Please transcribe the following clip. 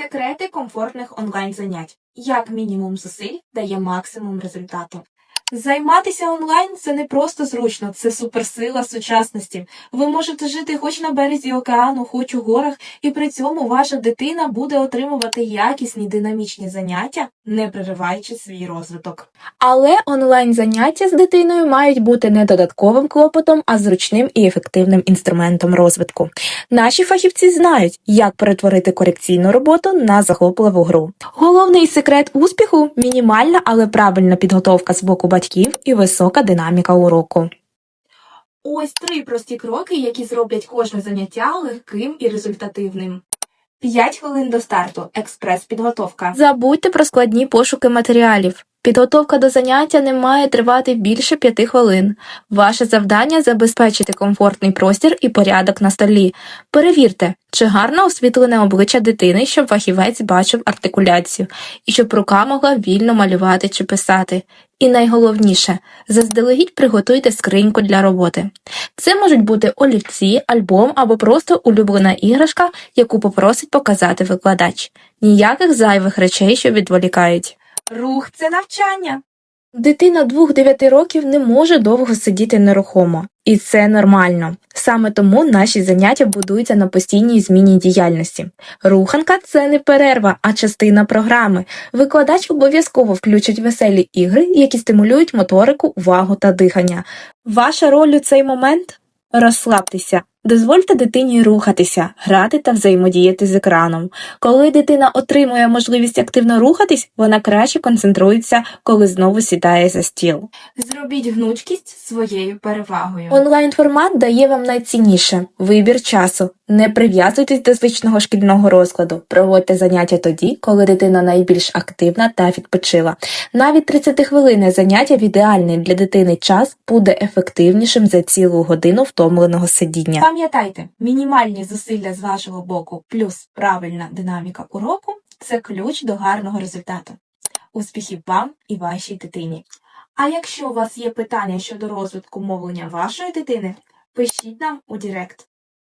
Секрети комфортних онлайн-занять. Як мінімум зусиль дає максимум результату. Займатися онлайн це не просто зручно, це суперсила сучасності. Ви можете жити хоч на березі океану, хоч у горах, і при цьому ваша дитина буде отримувати якісні динамічні заняття, не перериваючи свій розвиток. Але онлайн заняття з дитиною мають бути не додатковим клопотом, а зручним і ефективним інструментом розвитку. Наші фахівці знають, як перетворити корекційну роботу на захопливу гру. Головний секрет успіху мінімальна, але правильна підготовка з боку батьків і висока динаміка уроку. Ось три прості кроки, які зроблять кожне заняття легким і результативним. 5 хвилин до старту. Експрес-підготовка. Забудьте про складні пошуки матеріалів. Підготовка до заняття не має тривати більше 5 хвилин. Ваше завдання забезпечити комфортний простір і порядок на столі. Перевірте, чи гарно освітлене обличчя дитини, щоб фахівець бачив артикуляцію, і щоб рука могла вільно малювати чи писати. І найголовніше, заздалегідь приготуйте скриньку для роботи. Це можуть бути олівці, альбом або просто улюблена іграшка, яку попросить показати викладач. Ніяких зайвих речей, що відволікають. Рух це навчання. Дитина 2-9 років не може довго сидіти нерухомо, і це нормально. Саме тому наші заняття будуються на постійній зміні діяльності. Руханка це не перерва, а частина програми. Викладач обов'язково включить веселі ігри, які стимулюють моторику, увагу та дихання. Ваша роль у цей момент розслабтеся. Дозвольте дитині рухатися, грати та взаємодіяти з екраном. Коли дитина отримує можливість активно рухатись, вона краще концентрується, коли знову сідає за стіл. Зробіть гнучкість своєю перевагою. Онлайн формат дає вам найцінніше вибір часу. Не прив'язуйтесь до звичного шкільного розкладу. Проводьте заняття тоді, коли дитина найбільш активна та відпочила. Навіть 30 хвилин заняття в ідеальний для дитини час буде ефективнішим за цілу годину втомленого сидіння. Пам'ятайте, мінімальні зусилля з вашого боку плюс правильна динаміка уроку це ключ до гарного результату. Успіхів вам і вашій дитині. А якщо у вас є питання щодо розвитку мовлення вашої дитини, пишіть нам у Директ.